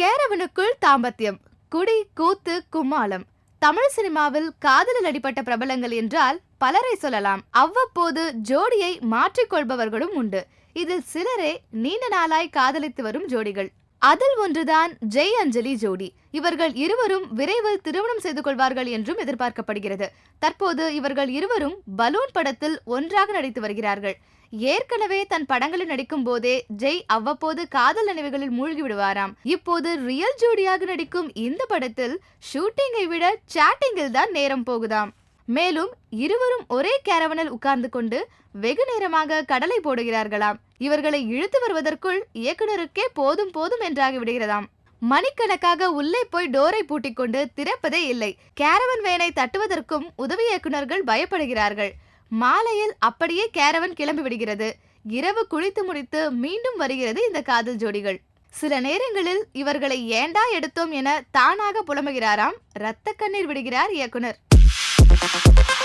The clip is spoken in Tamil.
கேரவனுக்குள் தாம்பத்தியம் குடி கூத்து கும்மாளம். தமிழ் சினிமாவில் காதலில் அடிப்பட்ட பிரபலங்கள் என்றால் பலரை சொல்லலாம். அவ்வப்போது ஜோடியை மாற்றிக்கொள்பவர்களும் உண்டு. இதில் சிலரே நீண்ட நாளாய் காதலித்து வரும் ஜோடிகள். அதில் ஒன்றுதான் ஜெய் அஞ்சலி ஜோடி. இவர்கள் இருவரும் விரைவில் திருமணம் செய்து கொள்வார்கள் என்றும் எதிர்பார்க்கப்படுகிறது. தற்போது இவர்கள் இருவரும் பலூன் படத்தில் ஒன்றாக நடித்து வருகிறார்கள். ஏற்கனவே தன் படங்களில் நடிக்கும் போதே ஜெய் அவ்வப்போது காதல் நினைவுகளில் மூழ்கி விடுவாராம். இப்போது ரியல் ஜோடியாக நடிக்கும் இந்த படத்தில் ஷூட்டிங்கை விட சாட்டிங்கில் தான் நேரம் போகுதாம். மேலும் இருவரும் ஒரே கேரவனில் உட்கார்ந்து கொண்டு வெகு நேரமாக கடலை போடுகிறார்களாம். இவர்களை இழுத்து வருவதற்குள் இயக்குனருக்கே போதும் போதும் என்றாகி விடுகிறதாம். மணிக்கணக்காக உள்ளே போய் டோரை பூட்டிக் கொண்டு திறப்பதே இல்லை. கேரவன் வேனை தட்டுவதற்கும் உதவி இயக்குனர்கள் பயப்படுகிறார்கள். மாலையில் அப்படியே கேரவன் கிளம்பி விடுகிறது. இரவு குளித்து முடித்து மீண்டும் வருகிறது இந்த காதல் ஜோடிகள். சில நேரங்களில் இவர்களை ஏண்டா எடுத்தோம் என தானாக புலம்புகிறாராம். இரத்த கண்ணீர் விடுகிறார் இயக்குனர். Thank you.